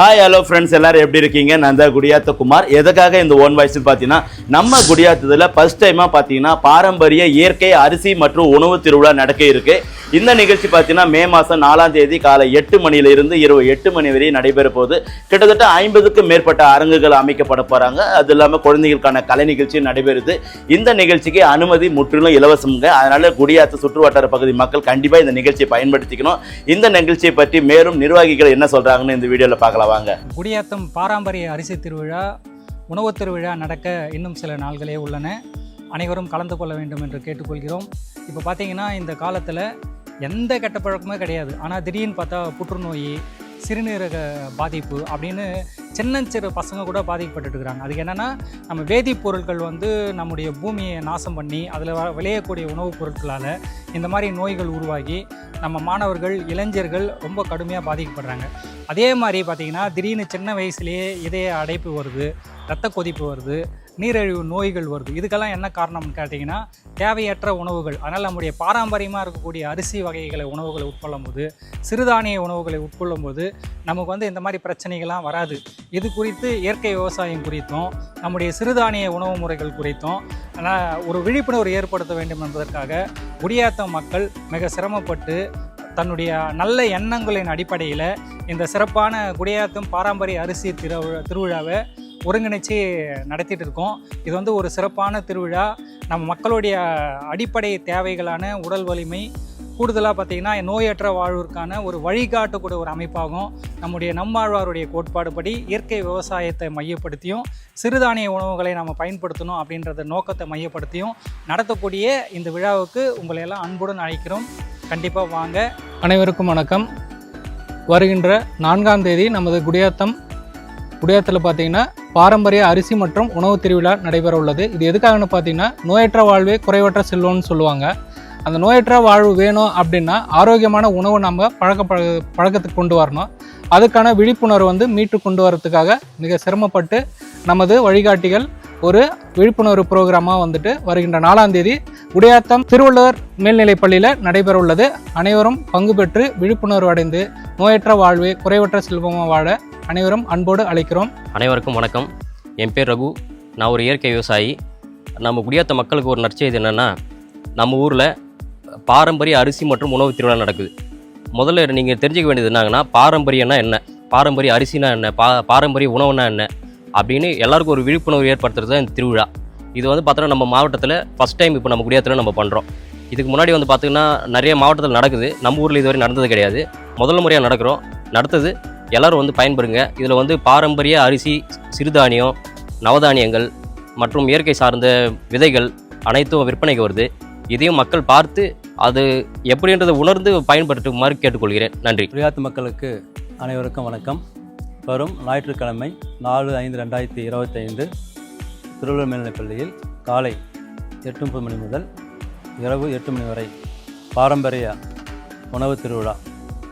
Hi hello friends எல்லாரும் எப்படி இருக்கீங்க? நான் தான் குடியாத்த குமார். எதுக்காக இந்த ஓன் வாய்ஸ்னு பார்த்தீங்கன்னா நம்ம குடியாத்தத்தில் ஃபர்ஸ்ட் டைமாக பார்த்தீங்கன்னா பாரம்பரிய இயற்கை அரிசி மற்றும் உணவு திருவிழா நடக்க இருக்கு. இந்த நிகழ்ச்சி பார்த்தீங்கன்னா மே மாதம் நாலாம் தேதி காலை எட்டு மணியிலிருந்து இரவு எட்டு மணி வரை நடைபெற போது கிட்டத்தட்ட ஐம்பதுக்கும் மேற்பட்ட அரங்குகள் அமைக்கப்பட போகிறாங்க அது இல்லாமல் குழந்தைகளுக்கான கலை நிகழ்ச்சி நடைபெறுது. இந்த நிகழ்ச்சிக்கு அனுமதி முற்றிலும் இலவசம்ங்க. அதனால் குடியாத்த சுற்றுவட்டார பகுதி மக்கள் கண்டிப்பாக இந்த நிகழ்ச்சியை பயன்படுத்திக்கணும். இந்த நிகழ்ச்சியை பற்றி மேலும் நிர்வாகிகள் என்ன சொல்கிறாங்கன்னு இந்த வீடியோவில் பார்க்கலாம். வாங்க. குடியாத்தம் பாரம்பரிய அரிசி திருவிழா உணவுத் திருவிழா நடக்க இன்னும் சில நாள்களே உள்ளன. அனைவரும் கலந்து கொள்ள வேண்டும் என்று கேட்டுக்கொள்கிறோம். இப்போ பார்த்தீங்கன்னா இந்த காலத்தில் எந்த கெட்ட பழக்கமே கிடையாது. ஆனால் திடீர்னு பார்த்தா புற்றுநோய் சிறுநீரக பாதிப்பு அப்படின்னு சின்னஞ்சிறு பசங்க கூட பாதிக்கப்பட்டுட்டு இருக்கிறாங்க அதுக்கு என்னென்னா நம்ம வேதிப்பொருட்கள் வந்து நம்முடைய பூமியை நாசம் பண்ணி அதில் விளையக்கூடிய உணவுப் பொருட்களால் இந்த மாதிரி நோய்கள் உருவாகி நம்ம மாணவர்கள் இளைஞர்கள் ரொம்ப கடுமையாக பாதிக்கப்படுறாங்க. அதே மாதிரி பார்த்தீங்கன்னா திடீர்னு சின்ன வயசுலேயே இதய அடைப்பு வருது ரத்த கொதிப்பு வருது நீரிழிவு நோய்கள் வருது. இதுக்கெல்லாம் என்ன காரணம்னு கேட்டிங்கன்னா தேவையற்ற உணவுகள் அதனால் நம்முடைய பாரம்பரியமாக இருக்கக்கூடிய அரிசி வகைகளை உணவுகளை உட்கொள்ளும் போது சிறுதானிய உணவுகளை உட்கொள்ளும் போது நமக்கு வந்து இந்த மாதிரி பிரச்சனைகள்லாம் வராது. இது குறித்து இயற்கை விவசாயம் குறித்தும் நம்முடைய சிறுதானிய உணவு முறைகள் குறித்தும் ஒரு விழிப்புணர்வு ஏற்படுத்த வேண்டும் என்பதற்காக குடியாத்தம் மக்கள் மிக சிரமப்பட்டு தன்னுடைய நல்ல எண்ணங்களின் அடிப்படையில் இந்த சிறப்பான குடியாத்தம் பாரம்பரிய அரிசி திருவிழா திருவிழாவை ஒருங்கிணைச்சு நடத்திட்டு இருக்கோம். இது வந்து ஒரு சிறப்பான திருவிழா. நம்ம மக்களுடைய அடிப்படை தேவைகளான உடல் வலிமை கூடுதலாக பார்த்தீங்கன்னா நோயற்ற வாழ்விற்கான ஒரு வழிகாட்டக்கூடிய ஒரு அமைப்பாகும். நம்முடைய நம்மாழ்வாருடைய கோட்பாடு படி இயற்கை விவசாயத்தை மையப்படுத்தியும் சிறுதானிய உணவுகளை நம்ம பயன்படுத்தணும் அப்படின்றத நோக்கத்தை மையப்படுத்தியும் நடத்தக்கூடிய இந்த விழாவுக்கு உங்களை எல்லாம் அன்புடன் அழைக்கிறோம். கண்டிப்பாக வாங்க. அனைவருக்கும் வணக்கம். வருகின்ற நான்காம் தேதி நமது குடியாத்தம் குடியாத்தில் பார்த்தீங்கன்னா பாரம்பரிய அரிசி மற்றும் உணவு திருவிழா நடைபெற உள்ளது. இது எதுக்காகன்னு பார்த்தீங்கன்னா நோயற்ற வாழ்வே குறைவற்ற செல்வம்னு சொல்லுவாங்க. அந்த நோயற்ற வாழ்வு வேணும் அப்படின்னா ஆரோக்கியமான உணவு நம்ம பழக்க பழக பழக்கத்துக்கு கொண்டு வரணும். அதுக்கான விழிப்புணர்வு வந்து மீட்டு கொண்டு வரதுக்காக மிக சிரமப்பட்டு நமது வழிகாட்டிகள் ஒரு விழிப்புணர்வு ப்ரோக்ராமாக வந்துட்டு வருகின்ற நாலாம் தேதி உடையாத்தம் திருவள்ளுவர் மேல்நிலைப் பள்ளியில் நடைபெற உள்ளது. அனைவரும் பங்கு பெற்று விழிப்புணர்வு அடைந்து நோயற்ற வாழ்வே குறைவற்ற செல்வமாக வாழ அனைவரும் அன்போடு அழைக்கிறோம். அனைவருக்கும் வணக்கம். என் பேர் ரகு. நான் ஒரு இயற்கை விவசாயி. நம்ம குடியாத்த மக்களுக்கு ஒரு நற்செய்தி என்னென்னா நம்ம ஊரில் பாரம்பரிய அரிசி மற்றும் உணவு திருவிழா நடக்குது. முதல்ல நீங்கள் தெரிஞ்சுக்க வேண்டியது என்னங்கன்னா பாரம்பரியம்னா என்ன? பாரம்பரிய அரிசினா என்ன? பா பாரம்பரிய உணவுனா என்ன? அப்படின்னு எல்லாருக்கும் ஒரு விழிப்புணர்வு ஏற்படுத்துறது தான் இந்த திருவிழா. இது வந்து பார்த்தோன்னா நம்ம மாவட்டத்தில் ஃபஸ்ட் டைம் இப்போ நம்ம குடியாத்தில் நம்ம பண்ணுறோம் இதுக்கு முன்னாடி வந்து பார்த்திங்கன்னா நிறைய மாவட்டத்தில் நடக்குது. நம்ம ஊரில் இதுவரை நடந்தது கிடையாது. முதல் முறையாக நடக்கிறோம். நடத்துது எல்லாரும் வந்து பயன்பெறுங்க. இதில் வந்து பாரம்பரிய அரிசி சிறுதானியம் நவதானியங்கள் மற்றும் இயற்கை சார்ந்த விதைகள் அனைத்தும் விற்பனைக்கு வருது. இதையும் மக்கள் பார்த்து அது எப்படின்றதை உணர்ந்து பயன்படுத்துமாறு கேட்டுக்கொள்கிறேன். நன்றி. குடியாத்து மக்களுக்கு அனைவருக்கும் வணக்கம். வரும் ஞாயிற்றுக்கிழமை நாலு ஐந்து ரெண்டாயிரத்தி இருபத்தைந்து திருவள்ளுவர் மேல்நிலைப் பள்ளியில் காலை எட்டு முப்பது மணி முதல் இரவு எட்டு மணி வரை பாரம்பரிய உணவு திருவிழா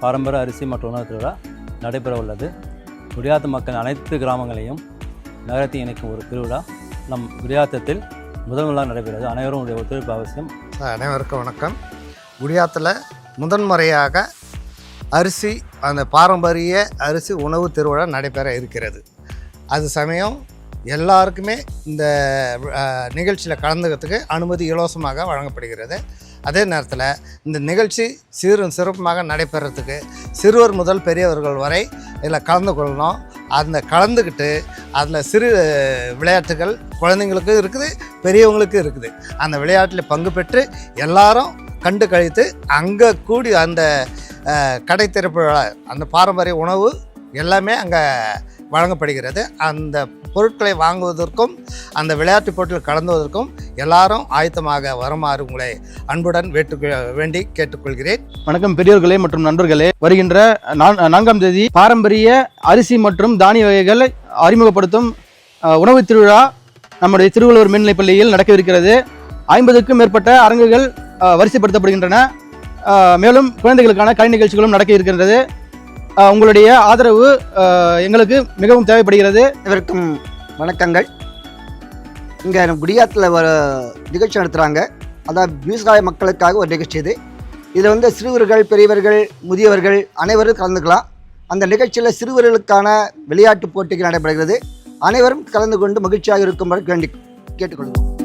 பாரம்பரிய அரிசி மற்றும் உணவு திருவிழா நடைபெற உள்ளது குடியாத்த மக்கள் அனைத்து கிராமங்களையும் நகரத்தை இணைக்கும் ஒரு திருவிழா. நம் குடியாத்தத்தில் முதல் முதலாக நடைபெறுகிறது அனைவரும் உடைய ஒத்துழைப்பு அவசியம். அனைவருக்கும் வணக்கம். குடியாத்தில் முதன்முறையாக அரிசி அந்த பாரம்பரிய அரிசி உணவு திருவிழா நடைபெற இருக்கிறது. அது சமயம் எல்லாருக்குமே இந்த நிகழ்ச்சியில் கலந்துக்கிறதுக்கு அனுமதி இலவசமாக வழங்கப்படுகிறது. அதே நேரத்தில் இந்த நிகழ்ச்சி சீரும் சிறப்புமாக நடைபெறத்துக்கு சிறுவர் முதல் பெரியவர்கள் வரை இதில் கலந்து கொள்ளணும். அந்த கலந்துக்கிட்டு அதில் சிறு விளையாட்டுகள் குழந்தைங்களுக்கும் இருக்குது பெரியவங்களுக்கும் இருக்குது. அந்த விளையாட்டில் பங்கு பெற்று எல்லாரும் கண்டு கழித்து அங்கே கூடி அந்த கடை திறப்பு அந்த பாரம்பரிய உணவு எல்லாமே அங்கே வழங்கப்படுகிறது. அந்த பொருட்களை வாங்குவதற்கும் அந்த விளையாட்டு போட்டியில் கலந்துவதற்கும் எல்லாரும் ஆயத்தமாக வருமாறு உங்களை அன்புடன் வேட்டு வேண்டி கேட்டுக்கொள்கிறேன். வணக்கம் பெரியோர்களே மற்றும் நண்பர்களே. வருகின்ற நான்- நான்காம் தேதி பாரம்பரிய அரிசி மற்றும் தானிய வகைகளை அறிமுகப்படுத்தும் உணவு உணவுத் திருவிழா நம்முடைய திருவள்ளுவர் மேல்நிலைப்பள்ளியில் நடக்கவிருக்கிறது. ஐம்பதுக்கும் மேற்பட்ட அரங்குகள் வரிசைப்படுத்தப்படுகின்றன. மேலும் குழந்தைகளுக்கான கலை நிகழ்ச்சிகளும் நடக்க இருக்கின்றது உங்களுடைய ஆதரவு எங்களுக்கு மிகவும் தேவைப்படுகிறது. அனைவருக்கும் வணக்கங்கள். இங்கே குடியாத்தில் வர நிகழ்ச்சி நடத்துகிறாங்க அதான் விவசாய மக்களுக்காக ஒரு நிகழ்ச்சி இது. இதில் வந்து சிறுவர்கள் பெரியவர்கள் முதியவர்கள் அனைவரும் கலந்துக்கலாம். அந்த நிகழ்ச்சியில் சிறுவர்களுக்கான விளையாட்டுப் போட்டிகள் நடைபெறுகிறது. அனைவரும் கலந்து கொண்டு மகிழ்ச்சியாக இருக்கும்படி வேண்டி கேட்டுக்கொள்கிறோம்